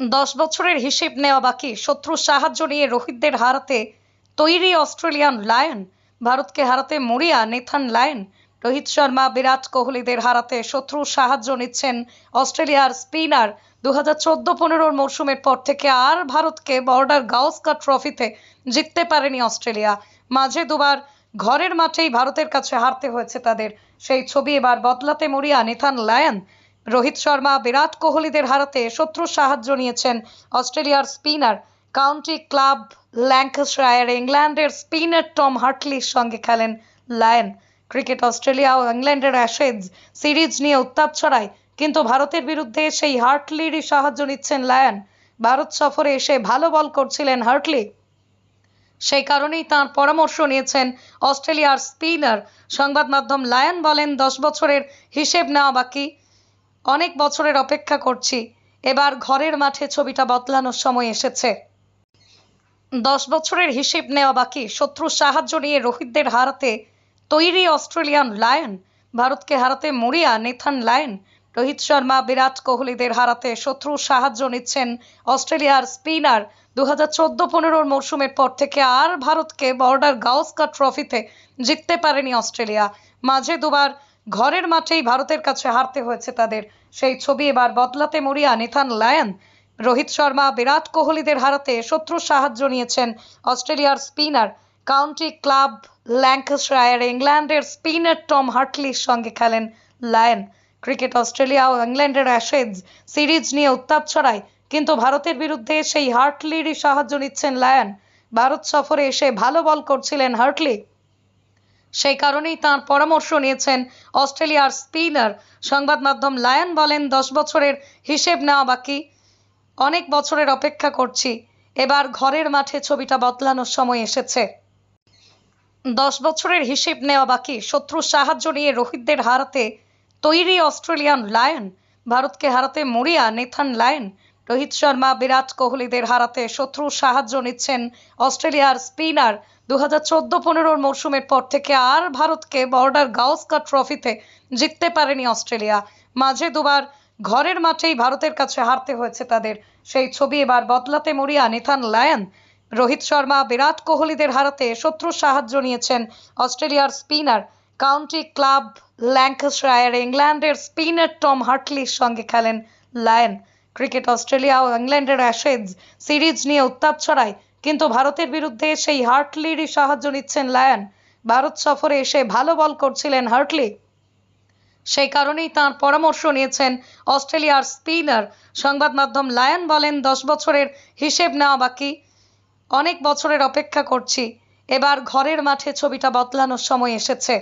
দশ বছরের হিসেব নেওয়া বাকি। শত্রুর সাহায্য নিয়ে রোহিতদের হারাতে তৈরি অস্ট্রেলিয়ান লায়ন। ভারতকে হারাতে মরিয়া নেথান লায়ন। রোহিত শর্মা, বিরাট কোহলিদের হারাতে শত্রুর সাহায্য নিচ্ছেন অস্ট্রেলিয়ার স্পিনার। দু হাজার চোদ্দ পনেরোর মরশুমের পর থেকে আর ভারতকে বর্ডার গাওস্কার ট্রফিতে জিততে পারেনি অস্ট্রেলিয়া। মাঝে দুবার ঘরের মাঠেই ভারতের কাছে হারতে হয়েছে তাদের। সেই ছবি এবার বদলাতে মরিয়া নেথান লায়ন। রোহিত শর্মা, বিরাট কোহলিদের হারাতে শত্রুর সাহায্য নিয়েছেন অস্ট্রেলিয়ার স্পিনার কাউন্টি ক্লাব ল্যাঙ্কাশায়ার ইংল্যান্ডের স্পিনার টম হার্টলির সঙ্গে খেলেন লায়ন। ক্রিকেট অস্ট্রেলিয়া ও ইংল্যান্ডের অ্যাশেজ সিরিজ নিয়ে উত্তাপ ছড়ায়, কিন্তু ভারতের বিরুদ্ধে সেই হার্টলিরই সাহায্য নিচ্ছেন লায়ন। ভারত সফরে এসে ভালো বল করছিলেন হার্টলি। সেই কারণেই তার পরামর্শ নিয়েছেন অস্ট্রেলিয়ার স্পিনার। সংবাদ মাধ্যম লায়ন বলেন, দশ বছরের হিসেব নেওয়া বাকি। অনেক বছরের অপেক্ষা করছি। এবার ঘরের মাঠে ছবিটা বদলানোর সময় এসেছে। দশ বছরের হিসেব নেওয়া বাকি। শত্রুর সাহায্য নিয়ে রোহিতদের হারাতে তৈরি অস্ট্রেলিয়ান লায়ন। ভারতকে হারাতে মরিয়া, নেথান লায়ন। রোহিত শর্মা, বিরাট কোহলিদের হারাতে শত্রুর সাহায্য নিচ্ছেন অস্ট্রেলিয়ার স্পিনার। দু হাজার চোদ্দ পনেরোর মরশুমের পর থেকে আর ভারতকে বর্ডার গাওস্কার ট্রফিতে জিততে পারেনি অস্ট্রেলিয়া। মাঝে দুবার ঘরের মাঠেই ভারতের কাছে হারতে হয়েছে তাদের। সেই ছবি এবার বদলাতে মরিয়া নেথান লায়ন। রোহিত শর্মা, বিরাট কোহলিদের হারাতে শত্রুর সাহায্য নিয়েছেন অস্ট্রেলিয়ার স্পিনার। কাউন্টি ক্লাব ল্যাঙ্কাশায়ার ইংল্যান্ডের স্পিনার টম হার্টলির সঙ্গে খেলেন লায়ন। ক্রিকেট অস্ট্রেলিয়া ও ইংল্যান্ডের অ্যাশেজ সিরিজ নিয়ে উত্তাপ ছড়ায়, কিন্তু ভারতের বিরুদ্ধে সেই হার্টলিরই সাহায্য নিচ্ছেন লায়ন। ভারত সফরে এসে ভালো বল করছিলেন হার্টলি। সেই কারণেই তার পরামর্শ নিয়েছেন অস্ট্রেলিয়ার স্পিনার। সংবাদ মাধ্যম লায়ন বলেন, দশ বছরের হিসেব নেওয়া বাকি। অনেক বছরের অপেক্ষা করছি। এবার ঘরের মাঠে ছবিটা বদলানোর সময় এসেছে। দশ বছরের হিসেব নেওয়া বাকি। শত্রুর সাহায্য নিয়ে রোহিতদের হারাতে তৈরি অস্ট্রেলিয়ান লায়ন। ভারতকে হারাতে মরিয়া নেথান লায়ন। রোহিত শর্মা, বিরাট কোহলিদের হারাতে শত্রুর সাহায্য নিচ্ছেন অস্ট্রেলিয়ার স্পিনার। দু হাজার চোদ্দ পনেরোর মরশুমের পর থেকে আর ভারতকে বর্ডার গাওস্কার ট্রফিতে জিততে পারেনি অস্ট্রেলিয়া। মাঝে দুবার ঘরের মাঠেই ভারতের কাছে হারতে হয়েছে তাদের। সেই ছবি এবার বদলাতে মরিয়া নেথান লায়ন। রোহিত শর্মা, বিরাট কোহলিদের হারাতে শত্রুর সাহায্য নিয়েছেন অস্ট্রেলিয়ার স্পিনার। কাউন্টি ক্লাব ল্যাঙ্কাশায়ার, ইংল্যান্ডের স্পিনার টম হার্টলির সঙ্গে খেলেন লায়ন। ক্রিকেট অস্ট্রেলিয়া ও ইংল্যান্ডের অ্যাশেজ সিরিজ নিয়ে উত্তাপ ছড়ায়, কিন্তু ভারতের বিরুদ্ধে সেই হার্টলিরই সাহায্য নিচ্ছেন লায়ন। ভারত সফরে এসে ভালো বল করছিলেন হার্টলি। সেই কারণেই তার পরামর্শ নিয়েছেন অস্ট্রেলিয়ার স্পিনার। সংবাদ মাধ্যম লায়ন বলেন, দশ বছরের হিসেব নেওয়া বাকি, অনেক বছরের অপেক্ষা করছি। এবার ঘরের মাঠে ছবিটা বদলানোর সময় এসেছে।